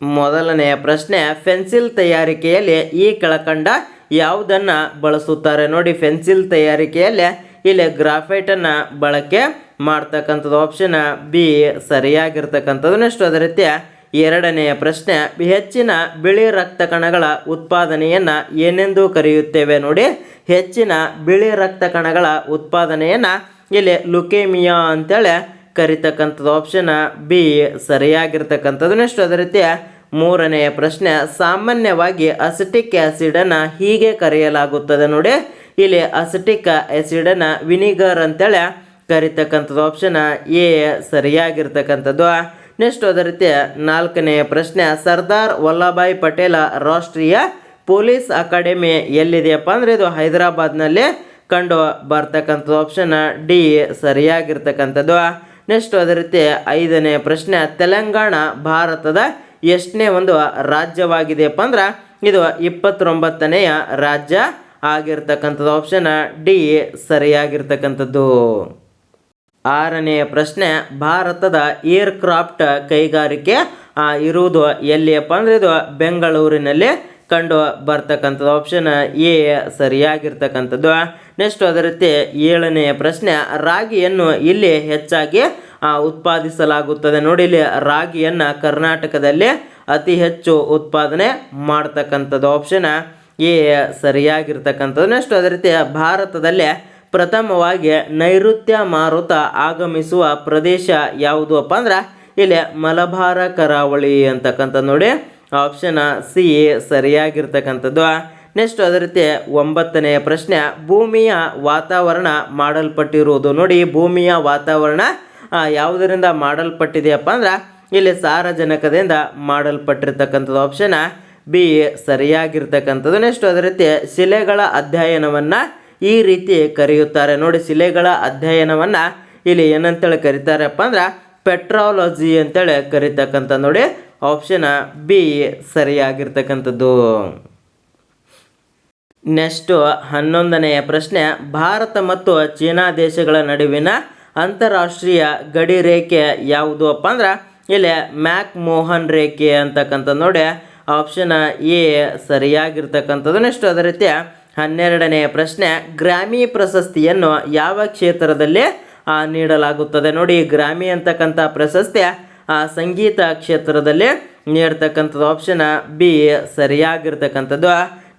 ಮೊದಲನೆಯ ಪ್ರಶ್ನೆ, ಪೆನ್ಸಿಲ್ ತಯಾರಿಕೆಯಲ್ಲಿ ಈ ಕೆಳಕಂಡ ಯಾವುದನ್ನು ಬಳಸುತ್ತಾರೆ? ನೋಡಿ, ಪೆನ್ಸಿಲ್ ತಯಾರಿಕೆಯಲ್ಲಿ ಇಲ್ಲಿ ಗ್ರಾಫೈಟನ್ನು ಬಳಕೆ ಮಾಡ್ತಕ್ಕಂಥದ್ದು ಆಪ್ಷನ್ ಬಿ ಸರಿಯಾಗಿರ್ತಕ್ಕಂಥದ್ದು ನೆಕ್ಸ್ಟ್ ಅದೇ ರೀತಿ ಎರಡನೆಯ ಪ್ರಶ್ನೆ, ಹೆಚ್ಚಿನ ಬಿಳಿ ರಕ್ತ ಕಣಗಳ ಉತ್ಪಾದನೆಯನ್ನು ಏನೆಂದು ಕರೆಯುತ್ತೇವೆ? ನೋಡಿ, ಹೆಚ್ಚಿನ ಬಿಳಿ ರಕ್ತ ಕಣಗಳ ಉತ್ಪಾದನೆಯನ್ನು ಇಲ್ಲಿ ಲುಕೇಮಿಯಾ ಅಂತೇಳಿ ಕರಿತಕ್ಕಂಥದ್ದು ಆಪ್ಷನ್ ಬಿ ಸರಿಯಾಗಿರ್ತಕ್ಕಂಥದ್ದು ನೆಕ್ಸ್ಟ್ ಅದೇ ರೀತಿ ಮೂರನೆಯ ಪ್ರಶ್ನೆ, ಸಾಮಾನ್ಯವಾಗಿ ಅಸಿಟಿಕ್ ಆ್ಯಸಿಡನ್ನು ಹೀಗೆ ಕರೆಯಲಾಗುತ್ತದೆ ನೋಡಿ. ಇಲ್ಲಿ ಅಸಿಟಿಕ್ ಆ್ಯಸಿಡನ್ನು ವಿನಿಗರ್ ಅಂತೇಳಿ ಕರಿತಕ್ಕಂಥದ್ದು ಆಪ್ಷನ್ ಎ ಸರಿಯಾಗಿರ್ತಕ್ಕಂಥದ್ದು. ನೆಕ್ಸ್ಟ್ ಅದೇ ರೀತಿ ನಾಲ್ಕನೆಯ ಪ್ರಶ್ನೆ, ಸರ್ದಾರ್ ವಲ್ಲಭಾಯ್ ಪಟೇಲ ರಾಷ್ಟ್ರೀಯ ಪೊಲೀಸ್ ಅಕಾಡೆಮಿ ಎಲ್ಲಿದೆಯಪ್ಪ ಅಂದರೆ ಇದು ಹೈದರಾಬಾದ್ನಲ್ಲಿ ಕಂಡು ಬರ್ತಕ್ಕಂಥದ್ದು ಆಪ್ಷನ್ ಡಿ ಸರಿಯಾಗಿರ್ತಕ್ಕಂಥದ್ದು. ನೆಕ್ಸ್ಟ್ ಅದೇ ರೀತಿ ಐದನೇ ಪ್ರಶ್ನೆ, ತೆಲಂಗಾಣ, ಭಾರತದ ಎಷ್ಟನೇ ಒಂದು ರಾಜ್ಯವಾಗಿದೆಯಪ್ಪ ಅಂದ್ರೆ ಇದು ಇಪ್ಪತ್ತೊಂಬತ್ತನೆಯ ರಾಜ್ಯ ಆಗಿರ್ತಕ್ಕಂಥದ್ದು ಆಪ್ಷನ್ ಡಿ ಸರಿಯಾಗಿರ್ತಕ್ಕಂಥದ್ದು. ಆರನೆಯ ಪ್ರಶ್ನೆ, ಭಾರತದ ಏರ್ಕ್ರಾಫ್ಟ್ ಕೈಗಾರಿಕೆ ಇರುವುದು ಎಲ್ಲಿಯಪ್ಪ ಅಂದರೆ ಇದು ಬೆಂಗಳೂರಿನಲ್ಲಿ ಕಂಡು ಬರ್ತಕ್ಕಂಥದ್ದು. ಆಪ್ಷನ್ ಎ ಸರಿಯಾಗಿರ್ತಕ್ಕಂಥದ್ದು. ನೆಕ್ಸ್ಟ್ ಅದೇ ರೀತಿ ಏಳನೆಯ ಪ್ರಶ್ನೆ, ರಾಗಿಯನ್ನು ಇಲ್ಲಿ ಹೆಚ್ಚಾಗಿ ಉತ್ಪಾದಿಸಲಾಗುತ್ತದೆ. ನೋಡಿ ಇಲ್ಲಿ ರಾಗಿಯನ್ನು ಕರ್ನಾಟಕದಲ್ಲಿ ಅತಿ ಹೆಚ್ಚು ಉತ್ಪಾದನೆ ಮಾಡ್ತಕ್ಕಂಥದ್ದು. ಆಪ್ಷನ್ ಎ ಸರಿಯಾಗಿರ್ತಕ್ಕಂಥದ್ದು ನೆಕ್ಸ್ಟ್ ಅದೇ ರೀತಿ ಭಾರತದಲ್ಲಿ ಪ್ರಥಮವಾಗಿ ನೈಋತ್ಯ ಮಾರುತ ಆಗಮಿಸುವ ಪ್ರದೇಶ ಯಾವುದು ಅಪ್ಪ ಅಂದ್ರೆ ಇಲ್ಲಿ ಮಲಬಾರ, ಕರಾವಳಿ ಅಂತಕ್ಕಂಥದ್ದು ನೋಡಿ. Option C ಸರಿಯಾಗಿರ್ತಕ್ಕಂಥದ್ದು. ನೆಕ್ಸ್ಟ್ ಅದೇ ರೀತಿ ಒಂಬತ್ತನೆಯ ಪ್ರಶ್ನೆ, ಭೂಮಿಯ ವಾತಾವರಣ ಮಾಡಲ್ಪಟ್ಟಿರುವುದು. ನೋಡಿ, ಭೂಮಿಯ ವಾತಾವರಣ ಯಾವುದರಿಂದ ಮಾಡಲ್ಪಟ್ಟಿದೆಯಪ್ಪ ಅಂದ್ರೆ ಇಲ್ಲಿ ಸಾರಜನಕದಿಂದ ಮಾಡಲ್ಪಟ್ಟಿರ್ತಕ್ಕಂಥದ್ದು ಆಪ್ಷನ್ ಬಿ ಸರಿಯಾಗಿರ್ತಕ್ಕಂಥದ್ದು. ನೆಕ್ಸ್ಟ್ ಅದೇ ರೀತಿ ಶಿಲೆಗಳ ಅಧ್ಯಯನವನ್ನು ಈ ರೀತಿ ಕರೆಯುತ್ತಾರೆ. ನೋಡಿ, ಶಿಲೆಗಳ ಅಧ್ಯಯನವನ್ನು ಇಲ್ಲಿ ಏನಂತೇಳಿ ಕರೀತಾರಪ್ಪ ಅಂದ್ರೆ ಪೆಟ್ರಾಲಜಿ ಅಂತೇಳಿ ಕರೀತಕ್ಕಂಥ ನೋಡಿ ಆಪ್ಷನ್ ಬಿ ಸರಿಯಾಗಿರ್ತಕ್ಕಂಥದ್ದು. ನೆಕ್ಸ್ಟು ಹನ್ನೊಂದನೆಯ ಪ್ರಶ್ನೆ, ಭಾರತ ಮತ್ತು ಚೀನಾ ದೇಶಗಳ ನಡುವಿನ ಅಂತಾರಾಷ್ಟ್ರೀಯ ಗಡಿ ರೇಖೆ ಯಾವುದು ಅಪ್ಪ ಅಂದ್ರೆ ಇಲ್ಲಿ ಮ್ಯಾಕ್ ಮೋಹನ್ ರೇಖೆ ಅಂತಕ್ಕಂಥ ನೋಡಿ ಆಪ್ಷನ್ ಎ ಸರಿಯಾಗಿರ್ತಕ್ಕಂಥದ್ದು ನೆಕ್ಸ್ಟ್ ಅದೇ ರೀತಿ ಹನ್ನೆರಡನೆಯ ಪ್ರಶ್ನೆ ಗ್ರಾಮಿ ಪ್ರಶಸ್ತಿಯನ್ನು ಯಾವ ಕ್ಷೇತ್ರದಲ್ಲಿ ನೀಡಲಾಗುತ್ತದೆ? ನೋಡಿ ಗ್ರಾಮಿ ಅಂತಕ್ಕಂಥ ಪ್ರಶಸ್ತಿ ಆ, ಸಂಗೀತ ಕ್ಷೇತ್ರದಲ್ಲಿ ನೀಡ್ತಕ್ಕಂಥದ್ದು ಆಪ್ಷನ್ ಬಿ ಸರಿಯಾಗಿರ್ತಕ್ಕಂಥದ್ದು.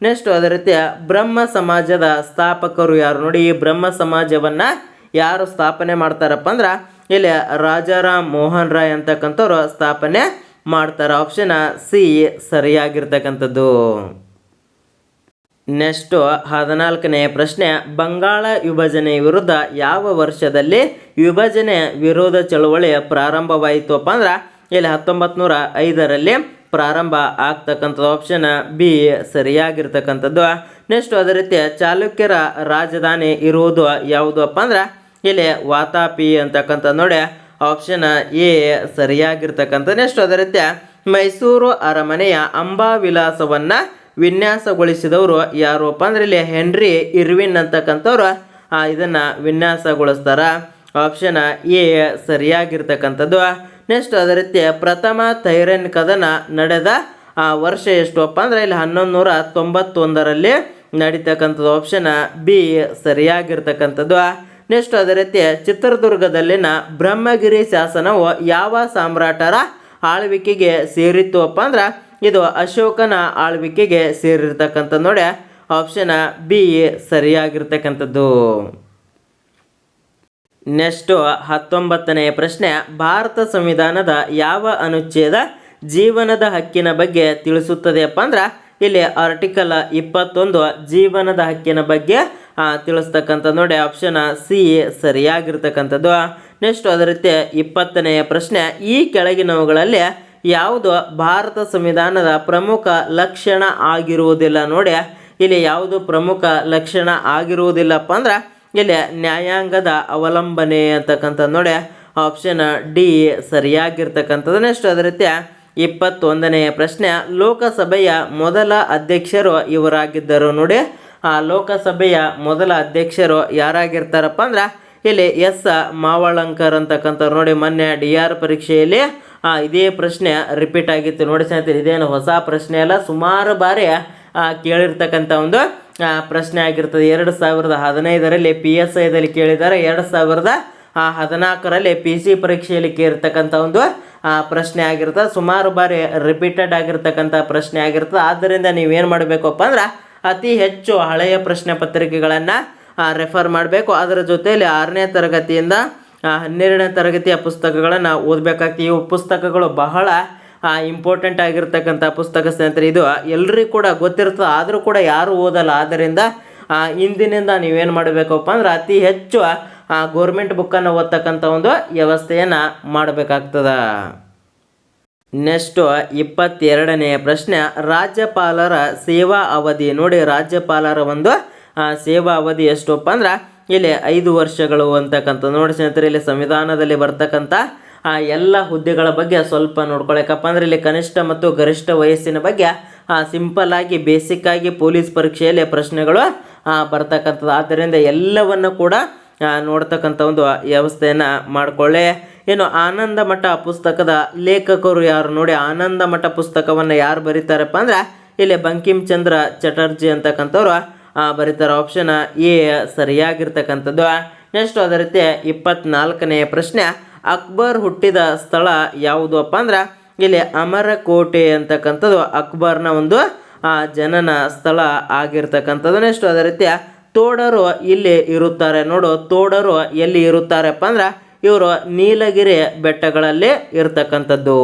ನೆಕ್ಸ್ಟ್ ಅದೇ ರೀತಿ ಬ್ರಹ್ಮ ಸಮಾಜದ ಸ್ಥಾಪಕರು ಯಾರು? ನೋಡಿ ಬ್ರಹ್ಮ ಸಮಾಜವನ್ನು ಯಾರು ಸ್ಥಾಪನೆ ಮಾಡ್ತಾರಪ್ಪ ಅಂದ್ರೆ ಇಲ್ಲಿ ರಾಜಾರಾಮ್ ಮೋಹನ್ ರಾಯ್ ಅಂತಕ್ಕಂಥವ್ರು ಸ್ಥಾಪನೆ ಮಾಡ್ತಾರೆ. Option C ಸರಿಯಾಗಿರ್ತಕ್ಕಂಥದ್ದು. ನೆಕ್ಸ್ಟು ಹದಿನಾಲ್ಕನೇ ಪ್ರಶ್ನೆ, ಬಂಗಾಳ ವಿಭಜನೆ ವಿರುದ್ಧ ಯಾವ ವರ್ಷದಲ್ಲಿ ವಿಭಜನೆ ವಿರೋಧ ಚಳುವಳಿ ಪ್ರಾರಂಭವಾಯಿತು ಅಪ್ಪ ಅಂದ್ರೆ ಇಲ್ಲಿ ಹತ್ತೊಂಬತ್ತು ನೂರ ಐದರಲ್ಲಿ ಪ್ರಾರಂಭ ಆಗ್ತಕ್ಕಂಥದ್ದು. ಆಪ್ಷನ್ ಬಿ ಸರಿಯಾಗಿರ್ತಕ್ಕಂಥದ್ದು. ನೆಕ್ಸ್ಟ್ ಅದೇ ರೀತಿ ಚಾಲುಕ್ಯರ ರಾಜಧಾನಿ ಇರುವುದು ಯಾವುದು ಅಪ್ಪ ಅಂದ್ರೆ ಇಲ್ಲಿ ವಾತಾಪಿ ಅಂತಕ್ಕಂಥ ನೋಡಿ ಆಪ್ಷನ್ ಎ ಸರಿಯಾಗಿರ್ತಕ್ಕಂಥ ನೆಕ್ಸ್ಟ್ ಅದೇ ರೀತಿ ಮೈಸೂರು ಅರಮನೆಯ ಅಂಬಾವಿಲಾಸವನ್ನು ವಿನ್ಯಾಸಗೊಳಿಸಿದವರು ಯಾರು ಅಪ್ಪ ಅಂದ್ರೆ ಇಲ್ಲಿ ಹೆನ್ರಿ ಇರ್ವಿನ್ ಅಂತಕ್ಕಂಥವ್ರು. ಇದನ್ನು ವಿನ್ಯಾಸಗೊಳಿಸ್ತಾರ. ಆಪ್ಷನ್ ಎ ಸರಿಯಾಗಿರ್ತಕ್ಕಂಥದ್ದು. ನೆಕ್ಸ್ಟ್ ಅದೇ ರೀತಿ ಪ್ರಥಮ ಥೈರನ್ ಕದನ ನಡೆದ ಆ, ವರ್ಷ ಎಷ್ಟು ಅಪ್ಪ ಅಂದ್ರೆ ಇಲ್ಲಿ ಹನ್ನೊಂದು ನೂರ ತೊಂಬತ್ತೊಂದರಲ್ಲಿ ನಡೀತಕ್ಕಂಥದ್ದು. ಆಪ್ಷನ್ ಬಿ ಸರಿಯಾಗಿರ್ತಕ್ಕಂಥದ್ದು. ನೆಕ್ಸ್ಟ್ ಅದೇ ರೀತಿ ಚಿತ್ರದುರ್ಗದಲ್ಲಿನ ಬ್ರಹ್ಮಗಿರಿ ಶಾಸನವು ಯಾವ ಸಾಮ್ರಾಟರ ಆಳ್ವಿಕೆಗೆ ಸೇರಿತ್ತು ಅಪ್ಪ ಅಂದ್ರೆ ಇದು ಅಶೋಕನ ಆಳ್ವಿಕೆಗೆ ಸೇರಿರ್ತಕ್ಕಂಥ ನೋಡಿ ಆಪ್ಷನ್ ಬಿ ಸರಿಯಾಗಿರ್ತಕ್ಕಂಥದ್ದು. ನೆಕ್ಸ್ಟು ಹತ್ತೊಂಬತ್ತನೆಯ ಪ್ರಶ್ನೆ, ಭಾರತ ಸಂವಿಧಾನದ ಯಾವ ಅನುಚ್ಛೇದ ಜೀವನದ ಹಕ್ಕಿನ ಬಗ್ಗೆ ತಿಳಿಸುತ್ತದೆಯಪ್ಪ ಅಂದ್ರೆ ಇಲ್ಲಿ ಆರ್ಟಿಕಲ್ ಇಪ್ಪತ್ತೊಂದು ಜೀವನದ ಹಕ್ಕಿನ ಬಗ್ಗೆ ತಿಳಿಸ್ತಕ್ಕಂಥ ನೋಡಿ ಆಪ್ಷನ್ ಸಿ ಸರಿಯಾಗಿರ್ತಕ್ಕಂಥದ್ದು. ನೆಕ್ಸ್ಟ್ ಅದೇ ರೀತಿ ಇಪ್ಪತ್ತನೆಯ ಪ್ರಶ್ನೆ, ಈ ಕೆಳಗಿನವುಗಳಲ್ಲಿ ಯಾವುದು ಭಾರತ ಸಂವಿಧಾನದ ಪ್ರಮುಖ ಲಕ್ಷಣ ಆಗಿರುವುದಿಲ್ಲ ನೋಡಿ. ಇಲ್ಲಿ ಯಾವುದು ಪ್ರಮುಖ ಲಕ್ಷಣ ಆಗಿರುವುದಿಲ್ಲಪ್ಪ ಅಂದ್ರೆ, ಇಲ್ಲಿ ನ್ಯಾಯಾಂಗದ ಅವಲಂಬನೆ ಅಂತಕ್ಕಂಥ ನೋಡಿ. Option D ಸರಿಯಾಗಿರ್ತಕ್ಕಂಥದ್ದು. ನೆಕ್ಸ್ಟ್ ಅದೇ ರೀತಿ ಇಪ್ಪತ್ತೊಂದನೆಯ ಪ್ರಶ್ನೆ, ಲೋಕಸಭೆಯ ಮೊದಲ ಅಧ್ಯಕ್ಷರು ಇವರಾಗಿದ್ದರು ನೋಡಿ. ಲೋಕಸಭೆಯ ಮೊದಲ ಅಧ್ಯಕ್ಷರು ಯಾರಾಗಿರ್ತಾರಪ್ಪ ಅಂದ್ರೆ ಇಲ್ಲಿ ಎಸ್ ಮಾವಳಂಕರ್ ಅಂತಕ್ಕಂಥವ್ರು ನೋಡಿ ಮೊನ್ನೆ ಡಿ ಆರ್ ಪರೀಕ್ಷೆಯಲ್ಲಿ ಆ, ಇದೇ ಪ್ರಶ್ನೆ ರಿಪೀಟ್ ಆಗಿತ್ತು. ನೋಡಿ ಸ್ನೇಹಿತರೆ ಇದೇನು ಹೊಸ ಪ್ರಶ್ನೆ ಅಲ್ಲ ಸುಮಾರು ಬಾರಿ ಆ, ಕೇಳಿರ್ತಕ್ಕಂಥ ಒಂದು ಪ್ರಶ್ನೆ ಆಗಿರ್ತದೆ. ಎರಡು ಸಾವಿರದ ಹದಿನೈದರಲ್ಲಿ ಪಿ ಎಸ್ ಐದಲ್ಲಿ ಕೇಳಿದ್ದಾರೆ. ಎರಡು ಸಾವಿರದ ಆ, ಹದಿನಾಲ್ಕರಲ್ಲಿ ಪಿ ಸಿ ಪರೀಕ್ಷೆಯಲ್ಲಿ ಕೇಳಿರ್ತಕ್ಕಂಥ ಒಂದು ಆ, ಪ್ರಶ್ನೆ ಆಗಿರ್ತದೆ. ಸುಮಾರು ಬಾರಿ ರಿಪೀಟೆಡ್ ಆಗಿರ್ತಕ್ಕಂಥ ಪ್ರಶ್ನೆ ಆಗಿರ್ತದೆ. ಆದ್ದರಿಂದ ನೀವೇನು ಮಾಡಬೇಕಪ್ಪ ಅಂದ್ರೆ ಅತಿ ಹೆಚ್ಚು ಹಳೆಯ ಪ್ರಶ್ನೆ ಪತ್ರಿಕೆಗಳನ್ನು ರೆಫರ್ ಮಾಡಬೇಕು. ಅದರ ಜೊತೆಯಲ್ಲಿ ಆರನೇ ತರಗತಿಯಿಂದ ಹನ್ನೆರಡನೇ ತರಗತಿಯ ಪುಸ್ತಕಗಳನ್ನು ಓದಬೇಕಾಗ್ತದೆ. ಇವು ಪುಸ್ತಕಗಳು ಬಹಳ ಇಂಪಾರ್ಟೆಂಟ್ ಆಗಿರ್ತಕ್ಕಂಥ ಪುಸ್ತಕ ಸ್ನೇಹಿತರೆ. ಇದು ಎಲ್ಲರಿಗೂ ಕೂಡ ಗೊತ್ತಿರ್ತದೆ. ಆದರೂ ಕೂಡ ಯಾರು ಓದಲ್ಲ. ಆದ್ದರಿಂದ ಇಂದಿನಿಂದ ನೀವೇನು ಮಾಡಬೇಕಪ್ಪ ಅಂದ್ರೆ ಅತಿ ಹೆಚ್ಚು ಗೌರ್ಮೆಂಟ್ ಬುಕ್ಕನ್ನು ಓದ್ತಕ್ಕಂಥ ಒಂದು ವ್ಯವಸ್ಥೆಯನ್ನು ಮಾಡಬೇಕಾಗ್ತದ. ನೆಕ್ಸ್ಟು ಇಪ್ಪತ್ತೆರಡನೆಯ ಪ್ರಶ್ನೆ, ರಾಜ್ಯಪಾಲರ ಸೇವಾ ಅವಧಿ. ನೋಡಿ, ರಾಜ್ಯಪಾಲರ ಒಂದು ಸೇವಾ ಅವಧಿ ಎಷ್ಟಪ್ಪ ಅಂದ್ರೆ, ಇಲ್ಲಿ ಐದು ವರ್ಷಗಳು ಅಂತಕ್ಕಂಥ. ನೋಡಿ ಸ್ನೇಹಿತರೆ, ಇಲ್ಲಿ ಸಂವಿಧಾನದಲ್ಲಿ ಬರ್ತಕ್ಕಂಥ, ಆ, ಎಲ್ಲ ಹುದ್ದೆಗಳ ಬಗ್ಗೆ ಸ್ವಲ್ಪ ನೋಡ್ಕೊಳಕಪ್ಪ ಅಂದರೆ, ಇಲ್ಲಿ ಕನಿಷ್ಠ ಮತ್ತು ಗರಿಷ್ಠ ವಯಸ್ಸಿನ ಬಗ್ಗೆ ಸಿಂಪಲ್ ಆಗಿ, ಬೇಸಿಕ್ ಆಗಿ ಪೊಲೀಸ್ ಪರೀಕ್ಷೆಯಲ್ಲಿ ಪ್ರಶ್ನೆಗಳು ಬರ್ತಕ್ಕಂಥದ್ದು. ಆದ್ದರಿಂದ ಎಲ್ಲವನ್ನು ಕೂಡ ನೋಡ್ತಕ್ಕಂಥ ಒಂದು ವ್ಯವಸ್ಥೆಯನ್ನು ಮಾಡಿಕೊಳ್ಳಿ. ಇನ್ನು ಆನಂದ ಮಠ ಪುಸ್ತಕದ ಲೇಖಕರು ಯಾರು ನೋಡಿ ಆನಂದ ಮಠ ಪುಸ್ತಕವನ್ನು ಯಾರು ಬರೀತಾರಪ್ಪ ಅಂದ್ರೆ ಇಲ್ಲಿ ಬಂಕಿಮ್ ಚಂದ್ರ ಚಟರ್ಜಿ ಅಂತಕ್ಕಂಥವ್ರು ಬರೀತಾರೆ ಆಪ್ಷನ್ ಎ ಸರಿಯಾಗಿರ್ತಕ್ಕಂಥದ್ದು. ನೆಕ್ಸ್ಟ್ ಅದೇ ರೀತಿ ಇಪ್ಪತ್ನಾಲ್ಕನೆಯ ಪ್ರಶ್ನೆ, ಅಕ್ಬರ್ ಹುಟ್ಟಿದ ಸ್ಥಳ ಯಾವುದಪ್ಪ ಅಂದ್ರೆ ಇಲ್ಲಿ ಅಮರಕೋಟೆ ಅಂತಕ್ಕಂಥದ್ದು ಅಕ್ಬರ್ನ ಒಂದು ಜನನ ಸ್ಥಳ ಆಗಿರ್ತಕ್ಕಂಥದ್ದು. ನೆಕ್ಸ್ಟ್ ಅದೇ ರೀತಿ ತೋಡರು ಇಲ್ಲಿ ಇರುತ್ತಾರೆ ನೋಡು, ತೋಡರು ಎಲ್ಲಿ ಇರುತ್ತಾರಪ್ಪ ಅಂದ್ರೆ ಇವರು ನೀಲಗಿರಿ ಬೆಟ್ಟಗಳಲ್ಲಿ ಇರ್ತಕ್ಕಂಥದ್ದು.